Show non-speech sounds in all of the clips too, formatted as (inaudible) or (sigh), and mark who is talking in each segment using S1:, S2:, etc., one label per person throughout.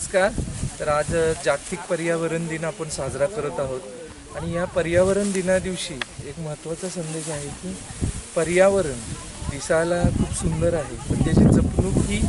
S1: नमस्कार. तर आज जागतिक पर्यावरण दिन आपण साजरा करत आहोत. आणि या पर्यावरण दिना दिवशी एक महत्त्वाचा संदेश आहे की पर्यावरण दिसायला खूप सुंदर आहे पण त्याची जपणूक ही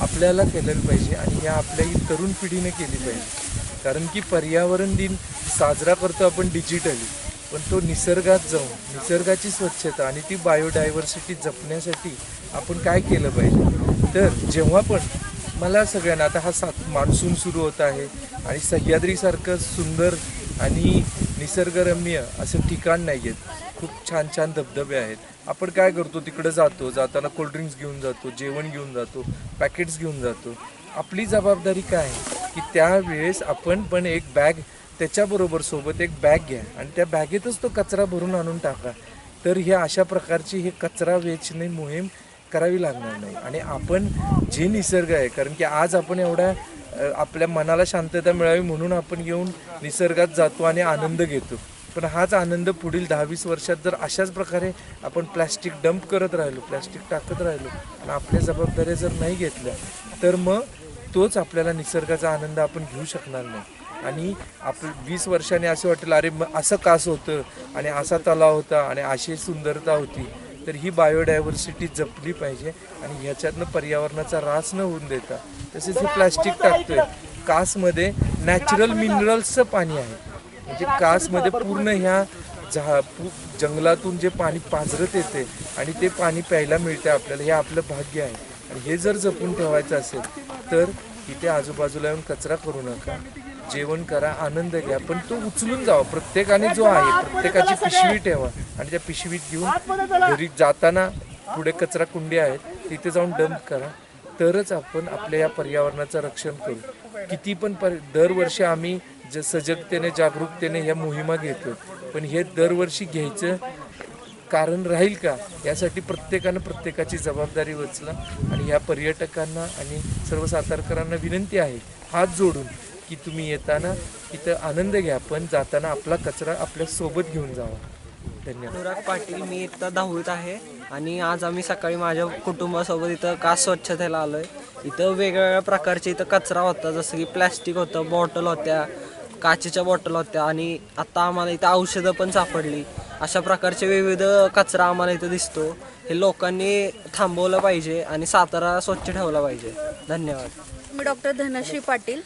S1: आपल्याला केलेली पाहिजे आणि या आपल्या ही तरुण पिढीने केली पाहिजे. कारण की पर्यावरण दिन साजरा करतो आपण डिजिटली पण तो निसर्गात जाऊन निसर्गाची स्वच्छता आणि ती बायोडायव्हर्सिटी जपण्यासाठी आपण काय केलं पाहिजे? तर जेव्हा पण मला सगळ्यांना आता हा सात मान्सून सुरू होत आहे आणि सह्याद्रीसारखं सुंदर आणि निसर्गरम्य असं ठिकाण नाही आहेत. खूप छान छान धबधबे आहेत. आपण काय करतो? तिकडं जातो. जाताना कोल्ड्रिंक्स घेऊन जातो जेवण घेऊन जातो पॅकेट्स घेऊन जातो. आपली जबाबदारी काय? आहे की त्यावेळेस आपण पण एक बॅग त्याच्याबरोबर सोबत एक बॅग घ्या आणि त्या बॅगेतच तो कचरा भरून आणून टाका. तर हे अशा प्रकारची हे कचरा वेचणे मोहीम करावी लागणार नाही. आणि आपण जे निसर्ग आहे कारण की आज आपण एवढ्या आपल्या मनाला शांतता मिळावी म्हणून आपण येऊन निसर्गात जातो आणि आनंद घेतो. पण हाच आनंद पुढील दहा वीस वर्षात जर अशाच प्रकारे आपण प्लॅस्टिक डंप करत राहिलो प्लॅस्टिक टाकत राहिलो आणि आपल्या जबाबदाऱ्या जर नाही घेतल्या तर मग तोच आपल्याला निसर्गाचा आनंद आपण घेऊ शकणार नाही. आणि आप वीस वर्षाने असं वाटेल अरे मग असं कास होतं आणि असा तलाव होता आणि अशी सुंदरता होती. तर ही बायोडायव्हर्सिटी जपली पाहिजे आणि ह्याच्यातनं पर्यावरणाचा ऱ्हास न होऊन देता तसेच हे प्लॅस्टिक टाकतोय. कासमध्ये नॅचरल मिनरल्सचं पाणी आहे. म्हणजे कासमध्ये पूर्ण ह्या झा जंगलातून जे पाणी पाझरत येते आणि ते पाणी प्यायला मिळते आपल्याला हे आपलं भाग्य आहे. आणि हे जर जपून ठेवायचं असेल तर इथे आजूबाजूला येऊन कचरा करू नका. जेवण करा आनंद घ्या पण तो उचलून जावा. प्रत्येकाने जो आहे प्रत्येकाची पिशवी ठेवा. आणि त्या पिशवीत घेऊन घरी जाताना पुढे कचरा कुंडी आहेत तिथे जाऊन डंप करा. तरच आपण आपल्या या पर्यावरणाचं रक्षण करू. किती पण पर दरवर्षी आम्ही ज सजगतेने जागरूकतेने ह्या मोहिमा घेतो. पण हे दरवर्षी घ्यायचं कारण राहील का? यासाठी प्रत्येकानं प्रत्येकाची जबाबदारी उचला आणि ह्या पर्यटकांना आणि सर्व सातारकरांना विनंती आहे हात जोडून की तुम्ही येताना इथं आनंद घ्या पण जाताना आपला कचरा आपल्यासोबत घेऊन जावा. धन्यवाद.
S2: अनुराग पाटील मी इथं दहावीत आहे आणि आज आम्ही सकाळी माझ्या कुटुंबासोबत इथं कास स्वच्छतेला आलोय. इथं वेगवेगळ्या प्रकारचे इथं कचरा होता जसं की प्लॅस्टिक होतं बॉटल होत्या काचेच्या बॉटल होत्या आणि आता आम्हाला इथं औषधं पण सापडली. अशा प्रकारचे विविध कचरा आम्हाला इथं दिसतो. हे लोकांनी थांबवलं पाहिजे आणि सातारा स्वच्छ ठेवला पाहिजे. धन्यवाद.
S3: मी डॉक्टर धनश्री पाटील.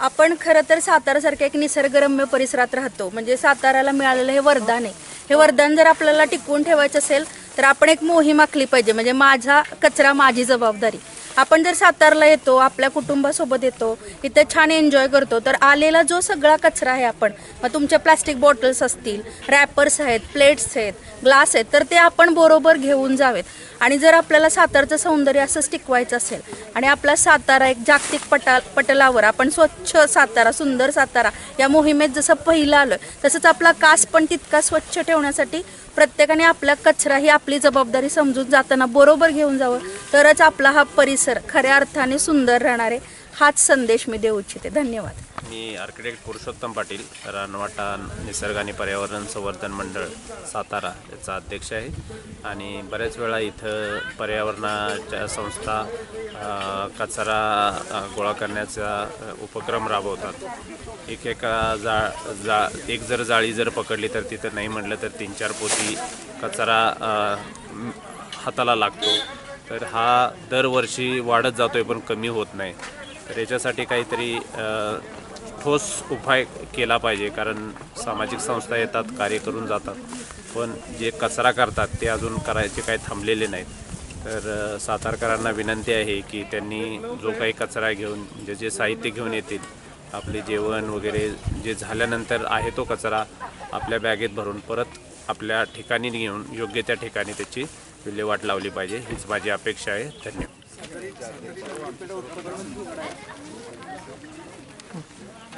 S3: आपण खरं तर सातारासारख्या एक निसर्गरम्य परिसरात राहतो. म्हणजे साताऱ्याला मिळालेलं हे वरदान आहे. हे वरदान जर आपल्याला टिकवून ठेवायचं असेल तर आपण एक मोहीम आखली पाहिजे. म्हणजे माझा कचरा माझी जबाबदारी. आपण जर सातारला येतो आपल्या कुटुंबासोबत येतो इथे छान एन्जॉय करतो तर आलेला जो सगळा कचरा आहे आपण मग तुमच्या प्लॅस्टिक बॉटल्स असतील रॅपर्स आहेत प्लेट्स आहेत ग्लास आहेत तर ते आपण बरोबर घेऊन जावेत. आणि जर आपल्याला सातारचं सौंदर्य असंच टिकवायचं असेल आणि आपला सातारा एक जागतिक पटा पटलावर आपण स्वच्छ सातारा सुंदर सातारा या मोहिमेत जसं पहिलं आलं तसंच आपला कास पण तितका स्वच्छ ठेवण्यासाठी प्रत्येकाने आपला कचरा ही आपली जबाबदारी समजून जाताना बरोबर घेऊन जावं. तरच आपला हा परिसर खऱ्या अर्थाने सुंदर राहणार आहे हाच संदेश मी देऊ इच्छिते. धन्यवाद.
S4: मी आर्किटेक्ट पुरुषोत्तम पाटील रानवाटा निसर्ग आणि पर्यावरण संवर्धन मंडळ सातारा याचा अध्यक्ष आहे. आणि बऱ्याच वेळा इथं पर्यावरणाच्या संस्था कचरा गोळा करण्याचा उपक्रम राबवतात. एक एका जा जा एक जर जाळी जर पकडली तर तिथं नाही म्हटलं तर तीन चार पोती कचरा हाताला लागतो. तर हा दरवर्षी वाढत जातोय पण कमी होत नाही. तर याच्यासाठी काहीतरी ठोस उपाय केला पाहिजे कारण सामाजिक संस्था येतात कार्य करून जातात पण जे कचरा करतात ते अजून करायचे काही थांबलेले नाहीत. तर सातारकरांना विनंती आहे की त्यांनी जो काही कचरा घेऊन जे जे साहित्य घेऊन येतील आपले जेवण वगैरे जे झाल्यानंतर आहे तो कचरा आपल्या बॅगेत भरून परत आपल्या ठिकाणी घेऊन योग्य त्या ठिकाणी त्याची विल्हेवाट लावली पाहिजे. हीच माझी अपेक्षा आहे. धन्यवाद.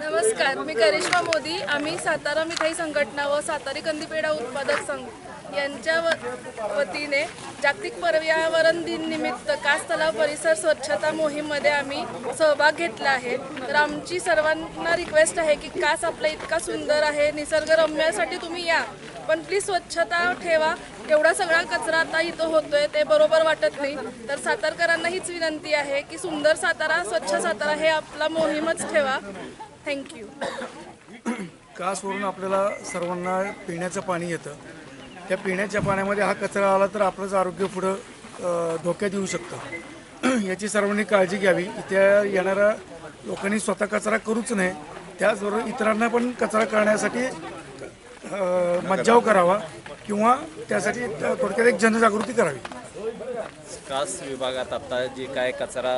S5: नमस्कार. मी करिश्मा मोदी. आम्ही सातारा मिठाई संघटना व सातारी कंदीपेढा उत्पादक संघ यांच्या व- वतीने जागतिक पर्यावरण दिन निमित्त कास तलाव परिसर स्वच्छता मोहीममध्ये आम्ही सहभाग घेतला आहे. तर आमची सर्वांना रिक्वेस्ट आहे की कास आपला इतका सुंदर आहे निसर्गरम्यासाठी तुम्ही या. पण प्लीज स्वच्छता ठेवा. एवढा सगळा कचरा आता इथं होतोय ते बरोबर वाटत नाही. तर सातारकरांना हीच विनंती आहे की सुंदर सातारा स्वच्छ सातारा हे आपला मोहीमच ठेवा. थँक्यू
S6: कासवरून आपल्याला सर्वांना पिण्याचं पाणी येतं. त्या पिण्याच्या पाण्यामध्ये हा कचरा आला तर आपलंच आरोग्य पुढं धोक्यात येऊ शकतं. (clears throat) याची सर्वांनी काळजी घ्यावी. इथे येणाऱ्या लोकांनी स्वतः कचरा करूच नये. त्याचबरोबर इतरांना पण कचरा करण्यासाठी मज्जाव करावा किंवा त्यासाठी थोडक्यात एक जनजागृती करावी.
S4: कास विभागात आता जे काय कचरा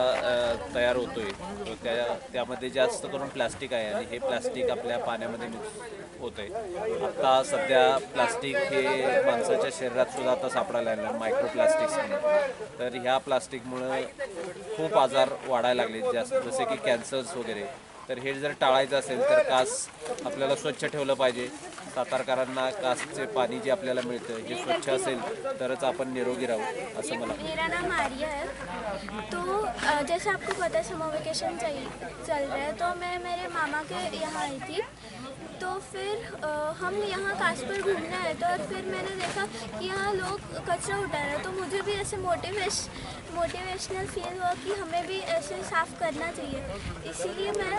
S4: तयार होतोय तो त्या त्यामध्ये जास्त करून प्लास्टिक आहे आणि हे प्लास्टिक आपल्या पाण्यामध्ये मिक्स आहे आता सध्या प्लास्टिक हे माणसाच्या शरीरात सुद्धा आता सापडायला लागलं मायक्रो प्लास्टिक्स म्हणून. तर ह्या प्लास्टिकमुळं खूप आजार वाढायला लागले जास्त जसे की कॅन्सर्स वगैरे. तर हे जर टाळायचं असेल तर कास आपल्याला स्वच्छ ठेवलं पाहिजे. सातारकरांना कासचे पाणी जे आपल्याला मिळतं हे स्वच्छ असेल तरच आपण निरोगी राहू असं मला
S7: मेरा नाम आर्य है. तो अ, जैसे आपको पता है समर वेकेशन चल चल रहा है तो मैं मेरे मामा के यहाँ आई थी. तो फिर हम यहाँ काश पर घूमने आए थे और फिर मैंने देखा कि यहाँ लोग कचरा उठा रहे हैं। तो मुझे भी ऐसे मोटिवेश मोटिवेशनल फील हुआ कि हमें भी ऐसे साफ़ करना चाहिए। इसीलिए मैं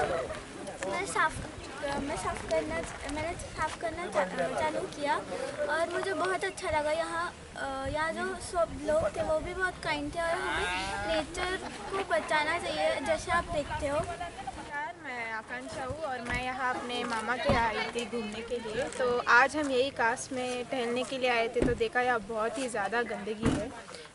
S7: मैं साफ़ मैं साफ़ करना, मैंने साफ़ करना चालू किया और मुझे बहुत अच्छा लगा यहाँ यहाँ जो सब लोग थे वो भी बहुत काइंड थे और हमें नेचर को बचाना चाहिए, जैसे आप देखते हो।
S8: हूँ और मैं यहाँ अपने मामा के आई थी घूमने के लिए। तो आज हम यही कास्ट में टहलने के लिए आए थे तो देखा यहाँ बहुत ही ज़्यादा गंदगी है।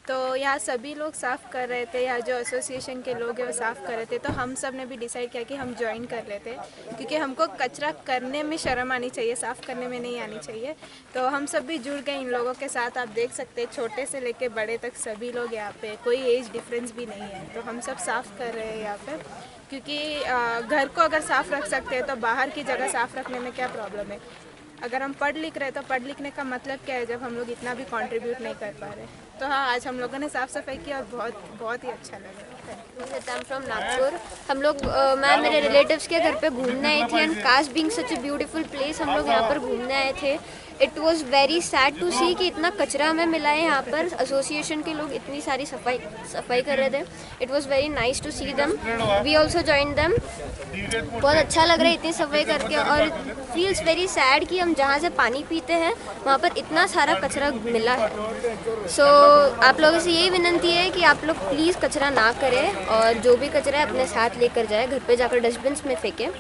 S8: तो यहाँ सभी लोग साफ़ कर रहे थे, यहाँ जो एसोसिएशन के लोग हैं वो साफ़ कर रहे थे। तो हम सबने भी डिसाइड किया कि हम ज्वाइन कर लेते क्योंकि हमको कचरा करने में शर्म आनी चाहिए, साफ़ करने में नहीं आनी चाहिए। तो हम सब भी जुड़ गए इन लोगों के साथ। आप देख सकते हैं, छोटे से लेके बड़े तक सभी लोग यहाँ पे, कोई एज डिफरेंस भी नहीं है। तो हम सब साफ़ कर रहे हैं यहाँ पे। क्योंकि घर को अगर साफ़ रख सकते हैं तो बाहर की जगह साफ़ रखने में क्या प्रॉब्लम है? अगर हम पढ़ लिख रहे हैं तो पढ़ लिखने का मतलब क्या है जब हम लोग इतना भी कंट्रीब्यूट नहीं कर पा रहे? तो हाँ आज हम लोगों ने साफ़ सफ़ाई किया और बहुत बहुत ही अच्छा लगा।
S9: एम फ्रॉम नागपुर हम लोग मैं मेरे रिलेटिव्स के घर पे घूमने आए थे। And cause being such a beautiful place हम लोग यहाँ पर घूमने आए थे। It was very sad to see कि इतना कचरा हमें मिला है यहाँ पर। एसोसिएशन के लोग इतनी सारी सफ़ाई सफ़ाई कर रहे थे। It was very nice to see them we also join them बहुत अच्छा लग रहा है इतनी सफ़ाई करके। और फील्स वेरी सैड कि हम जहाँ से पानी पीते हैं, वहाँ पर इतना सारा कचरा मिला है। सो आप लोगों से यही विनंती है कि आप लोग प्लीज़ कचरा ना करें। और जो भी कचरा है अपने साथ लेकर जाए घर पे जाकर डस्टबिन में फेंकें।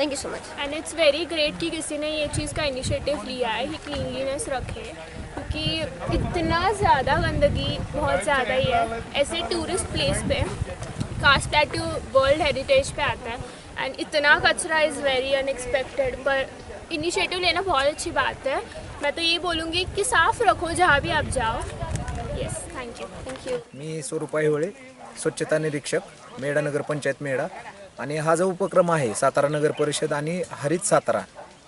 S9: Thank you so much
S10: and it's very great कि किसी ने ये चीज़ का इनिशिएटिव लिया है कि क्लीनलीनेस रखे। क्योंकि इतना ज़्यादा गंदगी बहुत ज़्यादा ही है। ऐसे टूरिस्ट प्लेस पे कास्ट टैटू वर्ल्ड हेरिटेज पे आता है। एंड इतना कचरा इज़ वेरी अनएक्सपेक्टेड पर इनिशिएटिव लेना बहुत अच्छी बात है। मैं तो ये बोलूँगी कि साफ़ रखो जहाँ भी आप जाओ। Yes thank you
S9: thank you
S11: मी स्वरूप हिवळे स्वच्छता निरीक्षक मेढा नगर पंचायत मेढा. आणि हा जो उपक्रम आहे सातारा नगर परिषद आणि हरित सातारा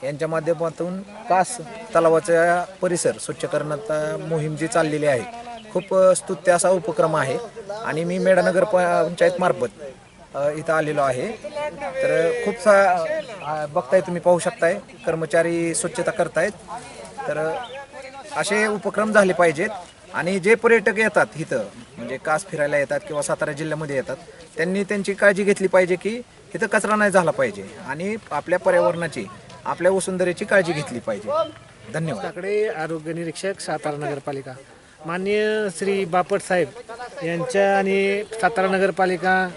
S11: यांच्या माध्यमातून कास तलावाचा परिसर स्वच्छ करण्याचा मोहीम जी चाललेली आहे खूप स्तुत्य असा उपक्रम आहे. आणि मी मेढा नगर पंचायतमार्फत इथं आलेलो आहे. तर खूप सा बघताय तुम्ही पाहू शकताय कर्मचारी स्वच्छता करतायत. तर असे उपक्रम झाले पाहिजेत. आणि जे पर्यटक येतात इथं म्हणजे कास फिरायला येतात किंवा सातारा जिल्ह्यामध्ये येतात त्यांनी त्यांची काळजी घेतली पाहिजे की इथं कचरा नाही झाला पाहिजे आणि आपल्या पर्यावरणाची आपल्या वसुंधरेची काळजी घेतली पाहिजे. धन्यवाद.
S12: आपल्याकडे आरोग्य निरीक्षक सातारा नगरपालिका. माननीय श्री बापट साहेब यांच्या आणि सातारा नगरपालिका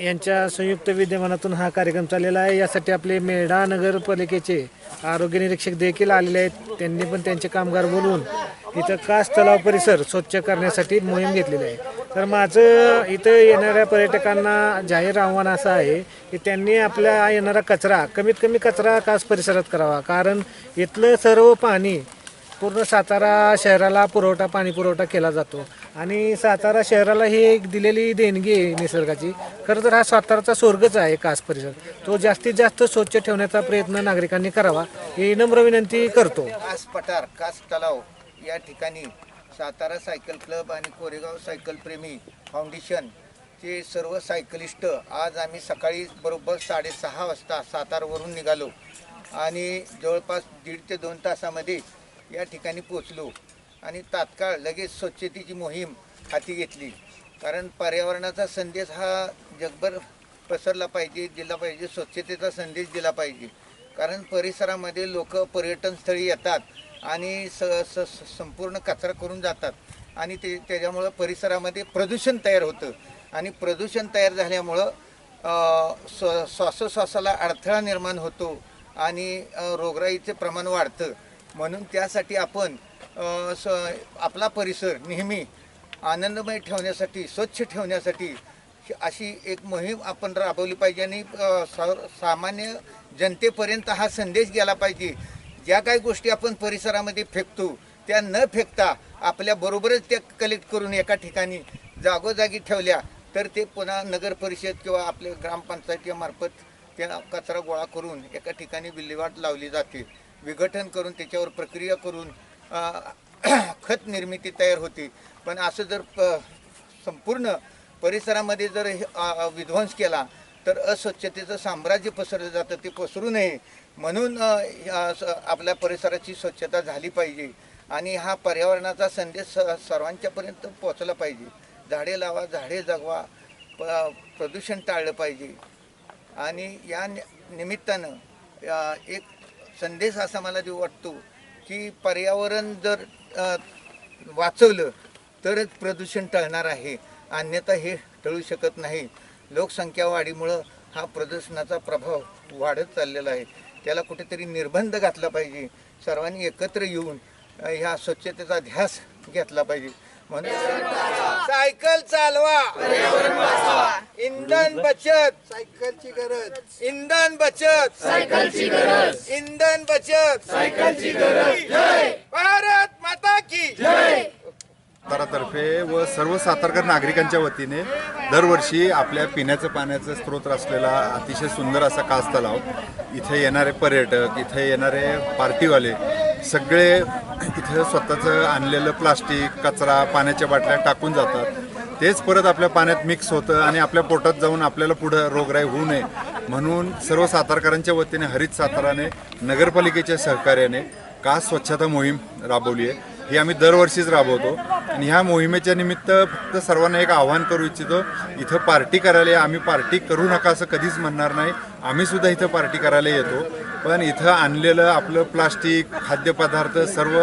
S12: यांच्या संयुक्त विद्यमानातून हा कार्यक्रम चाललेला आहे. यासाठी आपले मेढा नगरपालिकेचे आरोग्य निरीक्षक देखील आलेले आहेत. त्यांनी पण त्यांचे कामगार बोलवून इथं कास तलाव परिसर स्वच्छ करण्यासाठी मोहीम घेतलेली आहे. तर माझं इथं येणाऱ्या पर्यटकांना जाहीर आव्हान असं आहे की त्यांनी आपल्या येणारा कचरा कमीत कमी कचरा कास परिसरात करावा. कारण इथलं सर्व पाणी पूर्ण सातारा शहराला पुरवठा पाणी पुरवठा केला जातो. आणि सातारा शहराला ही एक दिलेली देणगी आहे निसर्गाची. खरं तर हा साताराचा स्वर्गच आहे कास परिसर. तो जास्तीत जास्त स्वच्छ ठेवण्याचा प्रयत्न नागरिकांनी करावा. ही नम्र विनंती करतो.
S13: कास पठार कास तलाव. या ठिकाणी सातारा सायकल क्लब आणि कोरेगाव सायकलप्रेमी फाउंडेशन चे सर्व सायकलिस्ट आज आम्ही सकाळी बरोबर साडेसहा वाजता सातारवरून निघालो आणि जवळपास दीड ते दोन तासामध्ये या ठिकाणी पोचलो आणि तात्काळ लगेच स्वच्छतेची मोहीम हाती घेतली. कारण पर्यावरणाचा संदेश हा जगभर पसरला पाहिजे दिला पाहिजे स्वच्छतेचा संदेश दिला पाहिजे. कारण परिसरामध्ये लोक पर्यटनस्थळी येतात. आणि स स स- संपूर्ण कचरा करून जातात. आणि ते त्याच्यामुळं परिसरामध्ये प्रदूषण तयार होतं. आणि प्रदूषण तयार झाल्यामुळं स्व श्वासोश्वासाला अडथळा निर्माण होतो आणि रोगराईचं रोगराईचे प्रमाण वाढतं. म्हणून त्यासाठी आपण स आपला परिसर नेहमी आनंदमय ठेवण्यासाठी स्वच्छ ठेवण्यासाठी अशी एक मोहीम आपण राबवली पाहिजे आणि सामान्य जनतेपर्यंत हा संदेश गेला पाहिजे ज्या काही गोष्टी आपण परिसरामध्ये फेकतो त्या न फेकता आपल्या बरोबरच त्या कलेक्ट करून एका ठिकाणी जागोजागी ठेवल्या तर ते पुन्हा नगर परिषद किंवा आपल्या ग्रामपंचायतीमार्फत त्या कचरा गोळा करून एका ठिकाणी विल्हेवाट लावली जाते. विघटन करून त्याच्यावर प्रक्रिया करून (clears throat) खत निर्मिती तयार होते. पण असं जर प- संपूर्ण परिसरामध्ये जर हे, विध्वंस केला तर अस्वच्छतेचं साम्राज्य पसरलं जातं ते पसरू नये. म्हणून आपल्या परिसराची स्वच्छता झाली पाहिजे आणि हा पर्यावरणाचा संदेश स- सर्वांच्यापर्यंत पोचला पाहिजे. झाडे लावा झाडे जगवा प- प्रदूषण टाळलं पाहिजे. आणि या नि- निमित्तानं एक संदेश असा मला देऊ वाटतो की पर्यावरण जर वाचवलं तरच प्रदूषण टळणार आहे. अन्यथा हे टळू शकत नाही. लोकसंख्या वाढीमुळं हा प्रदूषणाचा प्रभाव वाढत चाललेला आहे. त्याला कुठेतरी निर्बंध घातला पाहिजे. सर्वांनी एकत्र येऊन ह्या स्वच्छतेचा ध्यास घेतला पाहिजे. म्हणून सायकल चालवा. इंधन बचत. सायकलची गरज. इंधन बचत. सायकलची गरज. इंधन बचत. सायकलची गरज. भारत माता की
S14: सातारातर्फे व सर्व सातारकर नागरिकांच्या वतीने दरवर्षी आपल्या पिण्याचं पाण्याचं स्रोत असलेला अतिशय सुंदर असा कास तलाव इथे येणारे पर्यटक इथे येणारे पार्टीवाले सगळे इथं स्वतःचं आणलेलं प्लास्टिक कचरा पाण्याच्या बाटल्या टाकून जातात. तेच परत आपल्या पाण्यात मिक्स होतं आणि आपल्या पोटात जाऊन आपल्याला पुढं रोगराई होऊ नये म्हणून सर्व सातारकरांच्या वतीने हरित साताराने नगरपालिकेच्या सहकार्याने कास स्वच्छता मोहीम राबवली आहे? ही आम्ही दरवर्षीच राबवतो. आणि ह्या मोहिमेच्या निमित्त फक्त सर्वांना एक आव्हान करू इच्छितो इथं पार्टी करायला आम्ही पार्टी करू नका असं कधीच म्हणणार नाही. आम्ही सुद्धा इथं पार्टी करायला येतो. पण इथं आणलेलं आपलं प्लास्टिक खाद्यपदार्थ सर्व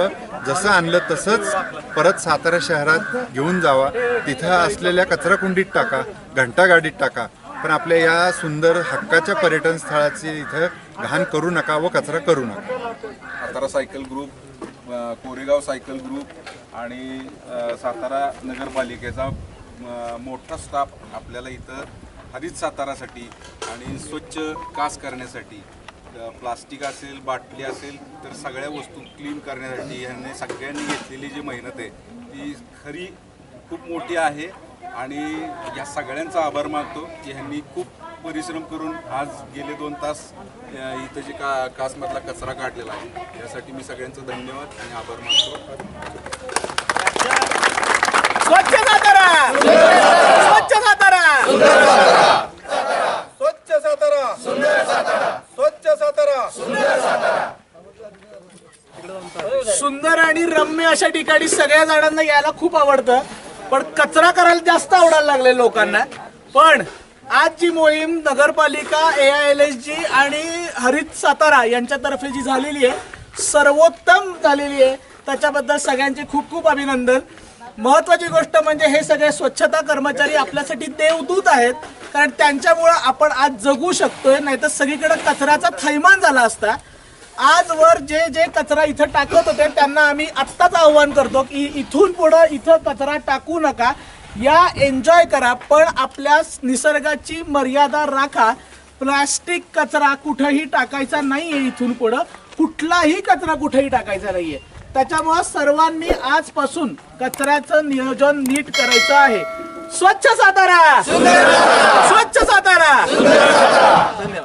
S14: जसं आणलं तसंच परत सातारा शहरात घेऊन जावा. तिथं असलेल्या कचराकुंडीत टाका घंटागाडीत टाका. पण आपल्या या सुंदर हक्काच्या पर्यटन स्थळाची इथं घाण करू नका व कचरा करू नका.
S15: Satara cycle group Koregaon cycle group आणि सातारा नगरपालिकेचा मोठा स्टाफ आपल्याला इथं हरित सातारासाठी आणि स्वच्छ कास करण्यासाठी प्लास्टिक असेल बाटली असेल तर सगळ्या वस्तू क्लीन करण्यासाठी ह्यांनी सगळ्यांनी घेतलेली जी मेहनत आहे ती खरी खूप मोठी आहे. आणि या सगळ्यांचा आभार मानतो की ह्यांनी खूप परिश्रम करून आज गेले दोन तास इथं जे का कासमधला कचरा काढलेला आहे. यासाठी मी सगळ्यांचं धन्यवाद आणि आभार मानतो.
S16: स्वच्छ सातारा! स्वच्छ सातारा!
S6: स्वच्छ सातारा! स्वच्छ सातारा!
S16: सुंदर आणि रम्य अशा ठिकाणी सगळ्या झाडांना यायला खूप आवडतं. पण कचरा करायला जास्त आवडायला लागले लोकांना. पण आजची मोहीम नगरपालिका A I L S G आणि हरित सातारा यांच्यातर्फे जी झालेली आहे सर्वोत्तम झालेली आहे. त्याच्याबद्दल सगळ्यांचे खूप खूप अभिनंदन. महत्वाची गोष्ट म्हणजे हे सगळे स्वच्छता कर्मचारी आपल्यासाठी देवदूत आहेत कारण त्यांच्यामुळं आपण आज जगू शकतोय नाहीतर सगळीकडे कचऱ्याचा थैमान झाला असता. आजवर जे जे कचरा इथं टाकत होते त्यांना आम्ही आत्ताच आव्हान करतो की इथून पुढं इथं कचरा टाकू नका. या एन्जॉय करा पण आपल्या निसर्गाची मर्यादा राखा. प्लास्टिक कचरा कुठेही टाकायचा नाहीये इथून पुढं. कुठलाही कचरा कुठेही टाकायचा नाहीये. त्याच्यामुळं सर्वांनी आजपासून कचऱ्याचं नियोजन नीट करायचं आहे. स्वच्छ सातारा! स्वच्छ सातारा! धन्यवाद.